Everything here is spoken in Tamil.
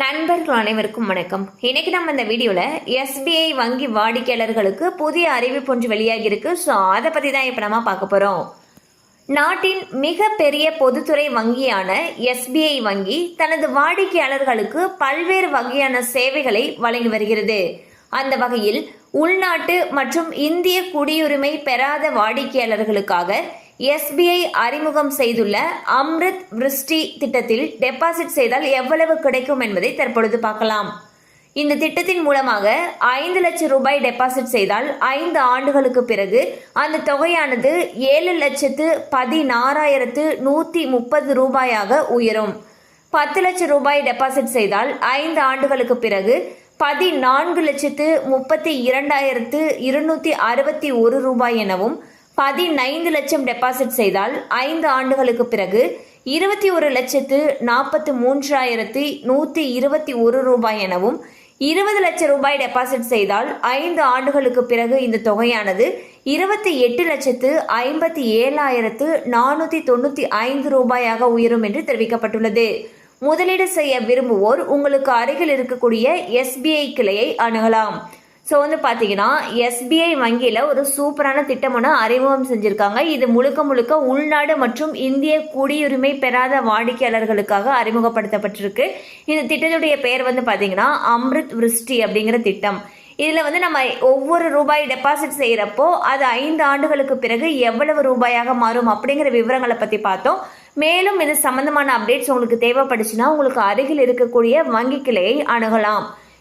நண்பர்கள் அனைவருக்கும் வணக்கம். இன்னைக்கு நம்ம இந்த வீடியோவில் எஸ்பிஐ வங்கி வாடிக்கையாளர்களுக்கு புதிய அறிவிப்பு ஒன்று வெளியாகி இருக்கு. ஸோ அதை பற்றி தான் இப்போ நம்ம பார்க்க போகிறோம் நாட்டின் மிகப்பெரிய பொதுத்துறை வங்கியான எஸ்பிஐ வங்கி தனது வாடிக்கையாளர்களுக்கு பல்வேறு வகையான சேவைகளை வழங்கி வருகிறது. அந்த வகையில் உள்நாட்டு மற்றும் இந்திய குடியுரிமை பெறாத வாடிக்கையாளர்களுக்காக எஸ்பிஐ அறிமுகம் செய்துள்ள அம்ரித் விருஷ்டி திட்டத்தில் டெபாசிட் செய்தால் எவ்வளவு கிடைக்கும் என்பதை தற்பொழுது பார்க்கலாம். இந்த திட்டத்தின் மூலமாக ஐந்து லட்சம் ரூபாய் டெபாசிட் செய்தால் ஐந்து ஆண்டுகளுக்கு பிறகு அந்த தொகையானது ஏழு லட்சத்து பதினாறாயிரத்து நூற்றி முப்பது ரூபாயாக உயரும். பத்து லட்சம் ரூபாய் டெபாசிட் செய்தால் ஐந்து ஆண்டுகளுக்கு பிறகு பதினான்கு லட்சத்து முப்பத்தி இரண்டாயிரத்து இருநூற்றி அறுபத்தி ஒரு ரூபாய் எனவும் பதினைந்து லட்சம் டெபாசிட் செய்தால் ஐந்து ஆண்டுகளுக்கு பிறகு இருபத்தி ஒரு லட்சத்து நாற்பத்தி மூன்றாயிரத்தி நூற்றி இருபத்தி ஒரு ரூபாய் எனவும் இருபது லட்சம் ரூபாய் டெபாசிட் செய்தால் ஐந்து ஆண்டுகளுக்கு பிறகு இந்த தொகையானது இருபத்தி எட்டு லட்சத்து ஐம்பத்தி ஏழாயிரத்து நானூற்றி தொண்ணூற்றி ஐந்து ரூபாயாக உயரும் என்று தெரிவிக்கப்பட்டுள்ளது. முதலீடு செய்ய விரும்புவோர் உங்களுக்கு அருகில் இருக்கக்கூடிய எஸ்பிஐ கிளையை அணுகலாம். ஸோ வந்து பார்த்தீங்கன்னா எஸ்பிஐ வங்கியில் ஒரு சூப்பரான திட்டம் ஒன்று அறிமுகம் செஞ்சுருக்காங்க. இது முழுக்க முழுக்க உள்நாடு மற்றும் இந்திய குடியுரிமை பெறாத வாடிக்கையாளர்களுக்காக அறிமுகப்படுத்தப்பட்டிருக்கு. இந்த திட்டத்துடைய பெயர் வந்து பார்த்தீங்கன்னா அம்ரித் விருஷ்டி அப்படிங்கிற திட்டம். இதில் வந்து நம்ம ஒவ்வொரு ரூபாய் டெபாசிட் செய்கிறப்போ அது ஐந்து ஆண்டுகளுக்கு பிறகு எவ்வளவு ரூபாயாக மாறும் அப்படிங்கிற விவரங்களை பற்றி பார்த்தோம். மேலும் இது சம்பந்தமான அப்டேட்ஸ் உங்களுக்கு தேவைப்படுச்சுன்னா உங்களுக்கு அருகில் இருக்கக்கூடிய வங்கி கிளையை அணுகலாம்.